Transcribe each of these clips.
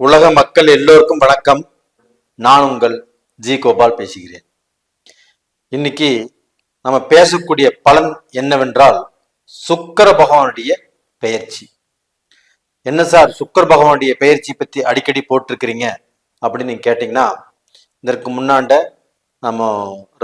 உலக மக்கள் எல்லோருக்கும் வணக்கம். நான் உங்கள் ஜி கோபால் பேசுகிறேன். இன்னைக்கு நம்ம பேசக்கூடிய பலன் என்னவென்றால் சுக்கர பகவானுடைய பெயர்ச்சி. என்ன சார் சுக்கர பகவானுடைய பெயர்ச்சி பத்தி அடிக்கடி போட்டிருக்கிறீங்க அப்படின்னு நீங்க கேட்டீங்கன்னா இதற்கு முன்னாண்ட நம்ம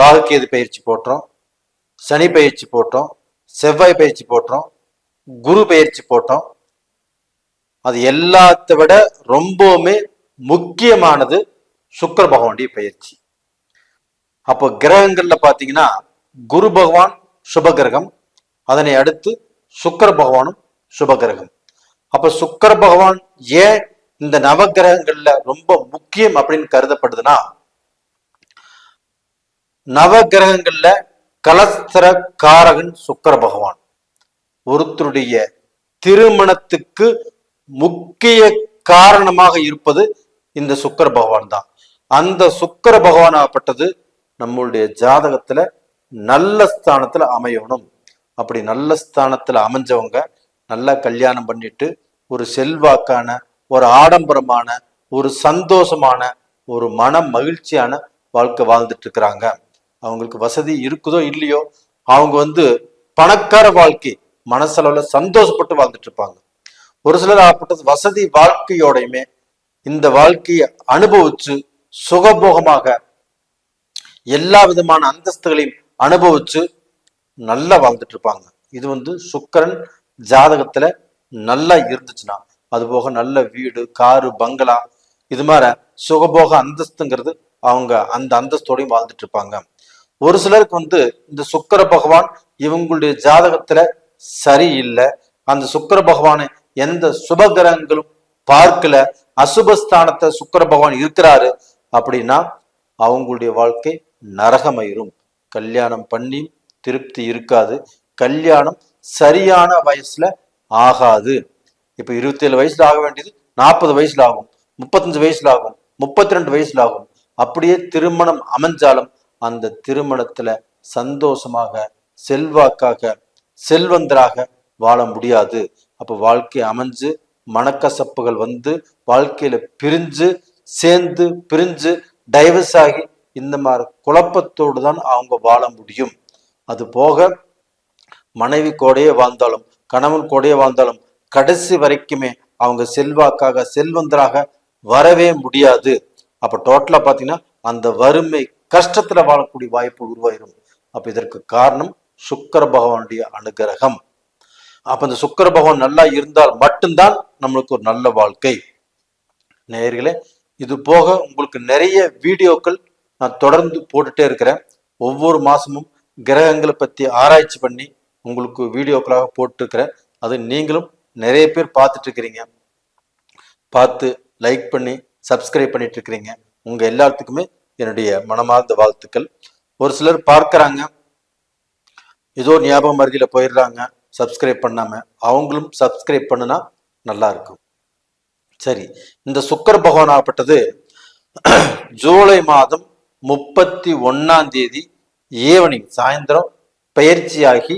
ராகுகேது பயிற்சி போட்டோம் சனி பயிற்சி போட்டோம் செவ்வாய் பயிற்சி போட்டோம் குரு பயிற்சி போட்டோம் அது எல்லாத்தை விட ரொம்பவுமே முக்கியமானது சுக்கர பகவானுடைய பயிற்சி. அப்போ கிரகங்கள்ல பாத்தீங்கன்னா குரு பகவான் சுப கிரகம் அதனை அடுத்து சுக்கர பகவானும் சுப கிரகம். அப்ப சுக்கர பகவான் ஏன் இந்த நவகிரகங்கள்ல ரொம்ப முக்கியம் அப்படின்னு கருதப்படுதுன்னா நவகிரகங்கள்ல கலஸ்தர காரகன் சுக்கர பகவான். ஒருத்தருடைய திருமணத்துக்கு முக்கிய காரணமாக இருப்பது இந்த சுக்கர பகவான் தான். அந்த சுக்கர பகவானாகப்பட்டது நம்மளுடைய ஜாதகத்துல நல்ல ஸ்தானத்துல அமையணும். அப்படி நல்ல ஸ்தானத்துல அமைஞ்சவங்க நல்லா கல்யாணம் பண்ணிட்டு ஒரு செல்வாக்கான ஒரு ஆடம்பரமான ஒரு சந்தோஷமான ஒரு மன மகிழ்ச்சியான வாழ்க்கை வாழ்ந்துட்டு இருக்கிறாங்க. அவங்களுக்கு வசதி இருக்குதோ இல்லையோ அவங்க வந்து பணக்கார வாழ்க்கை மனசளவுல சந்தோஷப்பட்டு வாழ்ந்துட்டு இருப்பாங்க. ஒரு சிலர் ஆப்பட்டது வசதி வாழ்க்கையோடையுமே இந்த வாழ்க்கையை அனுபவிச்சு சுகபோகமாக எல்லா விதமான அந்தஸ்துகளையும் அனுபவிச்சு நல்லா வாழ்ந்துட்டு இருப்பாங்க. இது வந்து சுக்கரன் ஜாதகத்துல நல்லா இருந்துச்சுன்னா அது போக நல்ல வீடு காரு பங்களா இது மாதிரி சுகபோக அந்தஸ்துங்கிறது அவங்க அந்த அந்தஸ்தோடையும் வாழ்ந்துட்டு இருப்பாங்க. ஒரு சிலருக்கு வந்து இந்த சுக்கர பகவான் இவங்களுடைய ஜாதகத்துல சரியில்லை. அந்த சுக்கர பகவானை எந்த சுபகிரகங்களும் பார்க்கல. அசுபஸ்தானத்தை சுக்கர பகவான் இருக்கிறாரு அப்படின்னா அவங்களுடைய வாழ்க்கை நரகமயிரும். கல்யாணம் பண்ணி திருப்தி இருக்காது. கல்யாணம் சரியான வயசுல ஆகாது. இப்ப இருபத்தி ஏழு வயசுல ஆக வேண்டியது நாற்பது வயசுல ஆகும். முப்பத்தஞ்சு வயசுல ஆகும். முப்பத்தி ரெண்டு வயசுல ஆகும். அப்படியே திருமணம் அமைஞ்சாலும் அந்த திருமணத்துல சந்தோஷமாக செல்வாக்காக செல்வந்தராக வாழ முடியாது. அப்போ வாழ்க்கை அமைஞ்சு மனக்கசப்புகள் வந்து வாழ்க்கையில பிரிஞ்சு சேர்ந்து பிரிஞ்சு டைவர்ஸ் ஆகி இந்த மாதிரி குழப்பத்தோடு தான் அவங்க வாழ முடியும். அது போக மனைவி கூடயே வாழ்ந்தாலும் கணவன் கூடயே வாழ்ந்தாலும் கடைசி வரைக்குமே அவங்க செல்வாக்காக செல்வந்தராக வரவே முடியாது. அப்ப டோட்டலா பாத்தீங்கன்னா அந்த வறுமை கஷ்டத்துல வாழக்கூடிய வாய்ப்பு உருவாயிரும். அப்ப இதற்கு காரணம் சுக்கர பகவானுடைய அனுகிரகம். அப்ப இந்த சுக்கர பகவான் நல்லா இருந்தால் மட்டும்தான் நம்மளுக்கு ஒரு நல்ல வாழ்க்கை. நேயர்களே இது போக உங்களுக்கு நிறைய வீடியோக்கள் நான் தொடர்ந்து போட்டுட்டே இருக்கிறேன். ஒவ்வொரு மாசமும் கிரகங்களை பத்தி ஆராய்ச்சி பண்ணி உங்களுக்கு வீடியோக்களாக போட்டுருக்கிறேன். அது நீங்களும் நிறைய பேர் பார்த்துட்டு இருக்கிறீங்க. பார்த்து லைக் பண்ணி சப்ஸ்கிரைப் பண்ணிட்டு இருக்கிறீங்க. உங்க எல்லாத்துக்குமே என்னுடைய மனமார்ந்த வாழ்த்துக்கள். ஒரு சிலர் பார்க்குறாங்க. ஏதோ ஞாபகம் அருகில போயிடுறாங்க. சப்ஸ்கிரைப் பண்ணாமல் அவங்களும் சப்ஸ்கிரைப் பண்ணுனா நல்லா இருக்கும் சரி இந்த சுக்கர பகவான் ஆகப்பட்டது ஜூலை மாதம் முப்பத்தி ஒன்னாம் தேதி ஈவினிங் சாயந்தரம் பயிற்சியாகி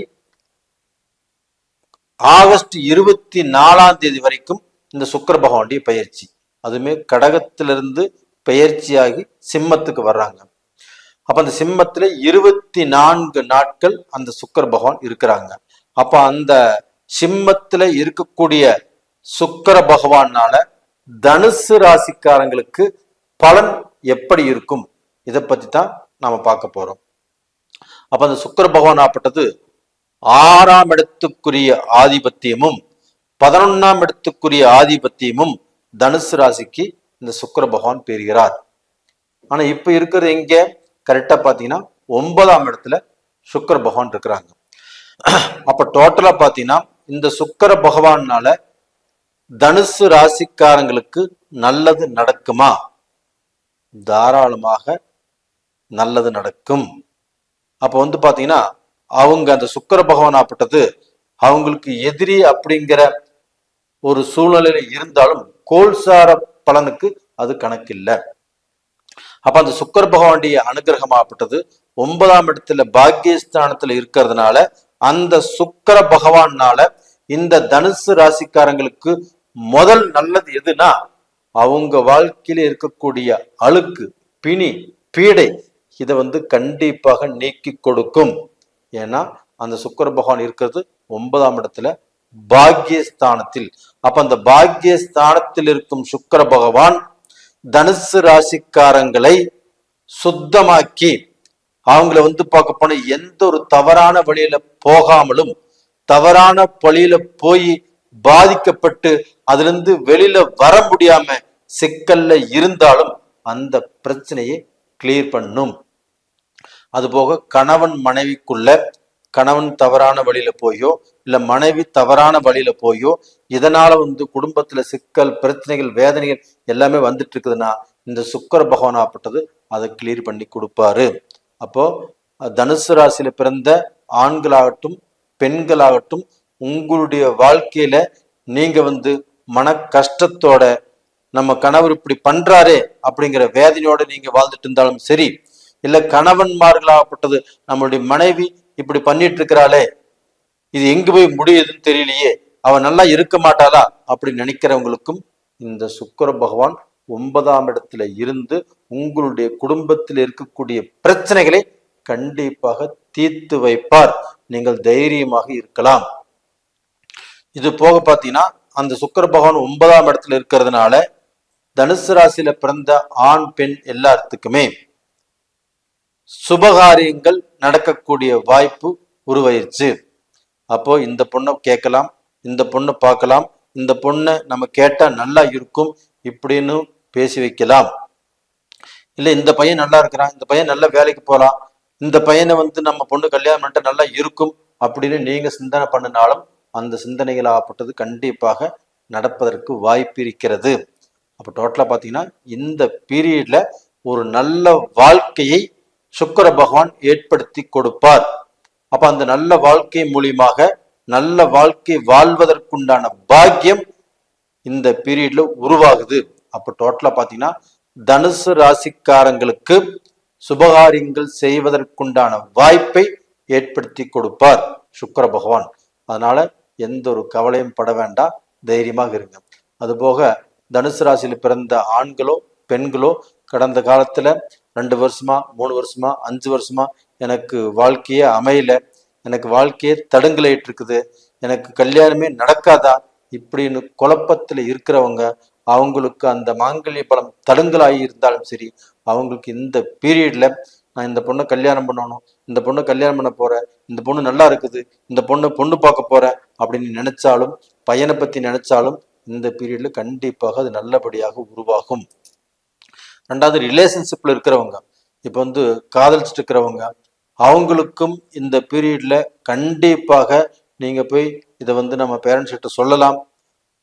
ஆகஸ்ட் இருபத்தி நாலாம் தேதி வரைக்கும் இந்த சுக்கர பகவானுடைய பயிற்சி. அதுவுமே கடகத்திலிருந்து பயிற்சியாகி சிம்மத்துக்கு வர்றாங்க. அப்ப அந்த சிம்மத்துல இருபத்தி நான்கு நாட்கள் அந்த சுக்கர பகவான் இருக்கிறாங்க. அப்ப அந்த சிம்மத்துல இருக்கக்கூடிய சுக்கர பகவானால தனுசு ராசிக்காரங்களுக்கு பலன் எப்படி இருக்கும்? இதை பத்தி தான் நாம பார்க்க போறோம். அப்ப அந்த சுக்கர பகவான் ஆப்பட்டது ஆறாம் இடத்துக்குரிய ஆதிபத்தியமும் பதினொன்னாம் இடத்துக்குரிய ஆதிபத்தியமும் தனுசு ராசிக்கு இந்த சுக்கர பகவான் பெறுகிறார். ஆனா இப்ப இருக்கிறது எங்க? கரெக்டா பாத்தீங்கன்னா ஒன்பதாம் இடத்துல சுக்கர பகவான் இருக்கிறாங்க. அப்ப டோட்டலா பாத்தீங்கன்னா இந்த சுக்கர பகவானால தனுசு ராசிக்காரங்களுக்கு நல்லது நடக்குமா? தாராளமாக நல்லது நடக்கும். அப்ப வந்து பாத்தீங்கன்னா அவங்க அந்த சுக்கர பகவான் ஆப்பட்டது அவங்களுக்கு எதிரி அப்படிங்கிற ஒரு சூழ்நிலையில இருந்தாலும் கோல்சார பலனுக்கு அது கணக்கில்லை. அப்ப அந்த சுக்கர பகவானுடைய அனுகிரகமாகப்பட்டது ஒன்பதாம் இடத்துல பாக்கியஸ்தானத்துல இருக்கிறதுனால அந்த சுக்கர பகவானால இந்த தனுசு ராசிக்காரங்களுக்கு முதல் நல்லது எதுனா அவங்க வாழ்க்கையில இருக்கக்கூடிய அழுக்கு பிணி பீடை இதை வந்து கண்டிப்பாக நீக்கி கொடுக்கும். ஏன்னா அந்த சுக்கிர பகவான் இருக்கிறது ஒன்பதாம் இடத்துல பாக்யஸ்தானத்தில். அப்ப அந்த பாக்யஸ்தானத்தில் இருக்கும் சுக்கர பகவான் தனுசு ராசிக்காரங்களை சுத்தமாக்கி அவங்கள வந்து பார்க்க போனா எந்த ஒரு தவறான வழியில போகாமலும் தவறான வழியில போய் பாதிக்கப்பட்டு அதுல இருந்து வெளியில வர முடியாம சிக்கல்ல இருந்தாலும் அந்த பிரச்சனையை கிளியர் பண்ணும். அதுபோக கணவன் மனைவிக்குள்ள கணவன் தவறான வழியில போயோ இல்ல மனைவி தவறான வழியில போயோ இதனால வந்து குடும்பத்துல சிக்கல் பிரச்சனைகள் வேதனைகள் எல்லாமே வந்துட்டு இருக்குதுன்னா இந்த சுக்கர பகவான் ஆப்பட்டது அதை கிளியர் பண்ணி கொடுப்பாரு. அப்போ தனுசு ராசியில பிறந்த ஆண்களாகட்டும் பெண்களாகட்டும் உங்களுடைய வாழ்க்கையில நீங்க வந்து மன கஷ்டத்தோட நம்ம கணவர் இப்படி பண்றாரே அப்படிங்கிற வேதனையோட நீங்க வாழ்ந்துட்டு இருந்தாலும் சரி இல்ல கணவன்மார்களாகப்பட்டது நம்மளுடைய மனைவி இப்படி பண்ணிட்டு இருக்கிறாளே இது எங்க போய் முடியுதுன்னு தெரியலையே அவன் நல்லா இருக்க மாட்டாளா அப்படி நினைக்கிறவங்களுக்கும் இந்த சுக்கிர பகவான் ஒன்பதாம் இடத்துல இருந்து உங்களுடைய குடும்பத்தில் இருக்கக்கூடிய பிரச்சனைகளை கண்டிப்பாக தீர்த்து வைப்பார். நீங்கள் தைரியமாக இருக்கலாம். இது போக பார்த்தீங்கன்னா அந்த சுக்கர பகவான் ஒன்பதாம் இடத்துல இருக்கிறதுனால தனுசு ராசியில பிறந்த ஆண் பெண் எல்லாத்துக்குமே சுபகாரியங்கள் நடக்கக்கூடிய வாய்ப்பு உருவாயிருச்சு. அப்போ இந்த பொண்ணை கேட்கலாம் இந்த பொண்ணை பார்க்கலாம் இந்த பொண்ணை நம்ம கேட்டா நல்லா இருக்கும் இப்படின்னு பேசி வைக்கலாம். இல்லை இந்த பையன் நல்லா இருக்கிறான் இந்த பையன் நல்ல வேலைக்கு போகலாம் இந்த பையனை வந்து நம்ம பொண்ணு கல்யாணம் பண்ணிட்டு நல்லா இருக்கும் அப்படின்னு நீங்கள் சிந்தனை பண்ணினாலும் அந்த சிந்தனைகள் ஆகப்பட்டது கண்டிப்பாக நடப்பதற்கு வாய்ப்பு இருக்கிறது. அப்போ டோட்டலாக பார்த்தீங்கன்னா இந்த பீரியடில் ஒரு நல்ல வாழ்க்கையை சுக்கிர பகவான் ஏற்படுத்தி கொடுப்பார். அப்போ அந்த நல்ல வாழ்க்கை மூலியமாக நல்ல வாழ்க்கை வாழ்வதற்குண்டான பாக்கியம் இந்த பீரியட்ல உருவாகுது. அப்ப டோட்டலா பாத்தீங்கன்னா தனுசு ராசிக்காரங்களுக்கு சுபகாரியங்கள் செய்வதற்குண்டான வாய்ப்பை ஏற்படுத்தி கொடுப்பார் சுக்கர பகவான். அதனால எந்த ஒரு கவலையும் பட வேண்டாம் தைரியமாக இருங்க. அதுபோக தனுசு ராசியில பிறந்த ஆண்களோ பெண்களோ கடந்த காலத்துல ரெண்டு வருஷமா மூணு வருஷமா அஞ்சு வருஷமா எனக்கு வாழ்க்கையே அமையல எனக்கு வாழ்க்கையே தடுங்கலாயிட்டு இருக்குது எனக்கு கல்யாணமே நடக்காதா இப்படின்னு குழப்பத்துல இருக்கிறவங்க அவங்களுக்கு அந்த மாங்கல்ய பலம் தடுங்கலாகி இருந்தாலும் சரி அவங்களுக்கு இந்த பீரியட்ல நான் இந்த பொண்ணை கல்யாணம் பண்ணணும் இந்த பொண்ணை கல்யாணம் பண்ண போறேன் இந்த பொண்ணு நல்லா இருக்குது இந்த பொண்ணு பொண்ணு பார்க்க போறேன் அப்படின்னு நினைச்சாலும் பையனை பத்தி நினைச்சாலும் இந்த பீரியட்ல கண்டிப்பாக அது நல்லபடியாக உருவாகும். ரெண்டாவது ரிலேஷன்ஷிப்ல இருக்கிறவங்க இப்போ வந்து காதலிச்சுட்டு இருக்கிறவங்க அவங்களுக்கும் இந்த பீரியட்ல கண்டிப்பாக நீங்க போய் இதை வந்து நம்ம பேரண்ட்ஸ் கிட்ட சொல்லலாம்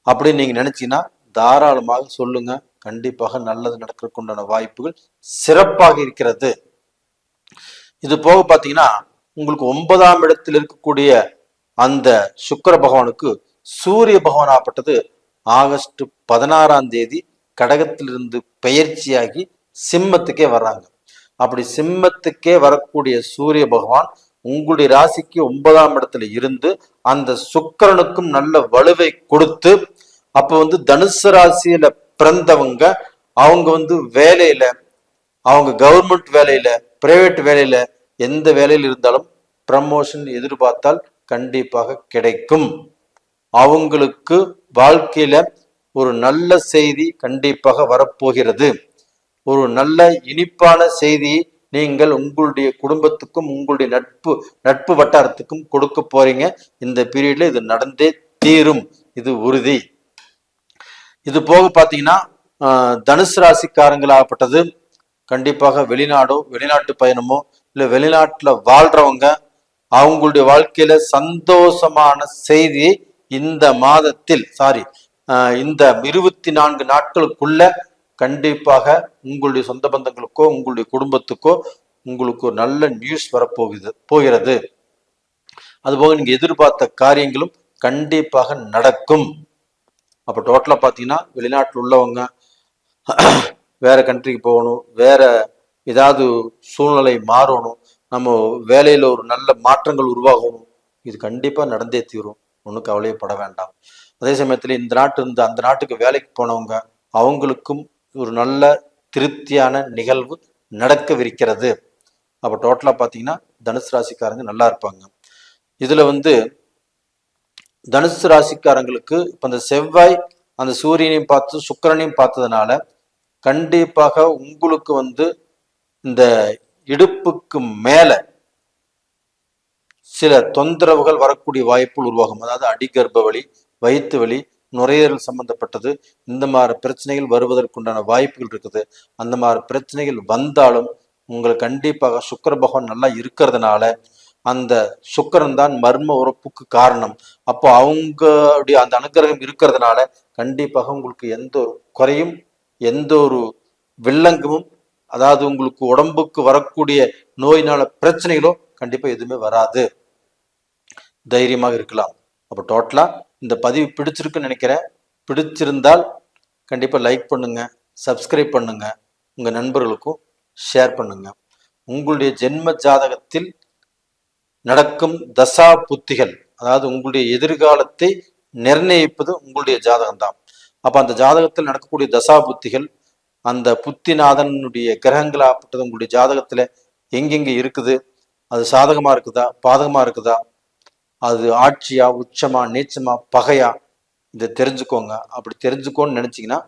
அப்படின்னு நீங்க நினைச்சீங்கன்னா தாராளமாக சொல்லுங்க. கண்டிப்பாக நல்லது நடக்கிறதுக்கு உண்டான வாய்ப்புகள் சிறப்பாக இருக்கிறது. இது போக பார்த்தீங்கன்னா உங்களுக்கு ஒன்பதாம் இடத்தில் இருக்கக்கூடிய அந்த சுக்கிர பகவானுக்கு சூரிய பகவான் ஆப்பட்டது ஆகஸ்ட் பதினாறாம் தேதி கடகத்திலிருந்து பெயர்ச்சியாகி சிம்மத்துக்கே வர்றாங்க. அப்படி சிம்மத்துக்கே வரக்கூடிய சூரிய பகவான் உங்களுடைய ராசிக்கு ஒன்பதாம் இடத்துல இருந்து அந்த சுக்கிரனுக்கும் நல்ல வலுவை கொடுத்து அப்ப வந்து தனுசு ராசியில பிறந்தவங்க அவங்க வந்து வேலையில அவங்க கவர்மெண்ட் வேலையில பிரைவேட் வேலையில எந்த வேலையில் இருந்தாலும் ப்ரமோஷன் எதிர்பார்த்தால் கண்டிப்பாக கிடைக்கும். அவங்களுக்கு வாழ்க்கையில ஒரு நல்ல செய்தி கண்டிப்பாக வரப்போகிறது. ஒரு நல்ல இனிப்பான செய்தியை நீங்கள் உங்களுடைய குடும்பத்துக்கும் உங்களுடைய நட்பு நட்பு வட்டாரத்துக்கும் கொடுக்க போறீங்க. இந்த பீரியட்ல இது நடந்தே தீரும். இது உறுதி. இது போக பார்த்தீங்கன்னா தனுசு ராசிக்காரங்களாகப்பட்டது கண்டிப்பாக வெளிநாடோ வெளிநாட்டு பயணமோ இல்லை வெளிநாட்டில் வாழ்றவங்க அவங்களுடைய வாழ்க்கையில சந்தோஷமான செய்தியை இந்த மாதத்தில் சாரி இந்த இருபத்தி நான்கு நாட்களுக்குள்ள கண்டிப்பாக உங்களுடைய சொந்த பந்தங்களுக்கோ உங்களுடைய குடும்பத்துக்கோ உங்களுக்கு ஒரு நல்ல நியூஸ் வரப்போகுது போகிறது. அதுபோக நீங்க எதிர்பார்த்த காரியங்களும் கண்டிப்பாக நடக்கும். அப்போ டோட்டலாக பார்த்தீங்கன்னா வெளிநாட்டில் உள்ளவங்க வேற கண்ட்ரிக்கு போகணும் வேற ஏதாவது சூழ்நிலை மாறணும் நம்ம வேலையில் ஒரு நல்ல மாற்றங்கள் உருவாகணும் இது கண்டிப்பாக நடந்தே தீரும். ஒன்றும் கவலையப்பட வேண்டாம். அதே சமயத்தில் இந்த நாட்டு இருந்து அந்த நாட்டுக்கு வேலைக்கு போனவங்க அவங்களுக்கும் ஒரு நல்ல திருப்தியான நிகழ்வு நடக்கவிருக்கிறது. அப்போ டோட்டலாக பார்த்தீங்கன்னா தனுசு ராசிக்காரங்க நல்லா இருப்பாங்க. இதில் வந்து தனுசு ராசிக்காரங்களுக்கு இப்போ அந்த செவ்வாய் அந்த சூரியனையும் பார்த்து சுக்கிரனையும் பார்த்ததுனால கண்டிப்பாக உங்களுக்கு வந்து இந்த இடுப்புக்கு மேலே சில தொந்தரவுகள் வரக்கூடிய வாய்ப்புகள் உருவாகும். அதாவது அடிகர்ப்ப வலி வயிற்று வலி நுரையீரல் சம்பந்தப்பட்டது இந்த மாதிரி பிரச்சனைகள் வருவதற்குண்டான வாய்ப்புகள் இருக்குது. அந்த மாதிரி பிரச்சனைகள் வந்தாலும் உங்களுக்கு கண்டிப்பாக சுக்கர பகவான் நல்லா இருக்கிறதுனால அந்த சுக்கரன் தான் மர்ம உறப்புக்கு காரணம். அப்போ அவங்களுடைய அந்த அனுகிரகம் இருக்கிறதுனால கண்டிப்பாக உங்களுக்கு எந்த ஒரு குறையும் எந்த ஒரு வில்லங்கமும் அதாவது உங்களுக்கு உடம்புக்கு வரக்கூடிய நோயினால பிரச்சனைகளோ கண்டிப்பா எதுவுமே வராது. தைரியமாக இருக்கலாம். அப்போ டோட்டலா இந்த பதிவு பிடிச்சிருக்குன்னு நினைக்கிறேன். பிடிச்சிருந்தால் கண்டிப்பா லைக் பண்ணுங்க சப்ஸ்கிரைப் பண்ணுங்க உங்க நண்பர்களுக்கும் ஷேர் பண்ணுங்க. உங்களுடைய ஜென்ம ஜாதகத்தில் நடக்கும் தசா புத்திகள் அதாவது உங்களுடைய எதிர்காலத்தை நிர்ணயிப்பது உங்களுடைய ஜாதகம் தான் அப்போ அந்த ஜாதகத்தில் நடக்கக்கூடிய தசா புத்திகள் அந்த புத்திநாதனுடைய கிரகங்களாகப்பட்டது உங்களுடைய ஜாதகத்தில் எங்கெங்கே இருக்குது? அது சாதகமாக இருக்குதா? பாதகமாக இருக்குதா? அது ஆட்சியா உச்சமா நீச்சமா பகையா? இதை தெரிஞ்சுக்கோங்க. அப்படி தெரிஞ்சுக்கோன்னு நினச்சிங்கன்னா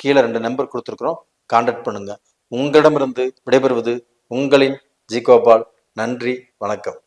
கீழே ரெண்டு நம்பர் கொடுத்துருக்குறோம். கான்டாக்ட் பண்ணுங்க. உங்களிடமிருந்து விடைபெறுவது உங்களின் ஜி கோபால். நன்றி வணக்கம்.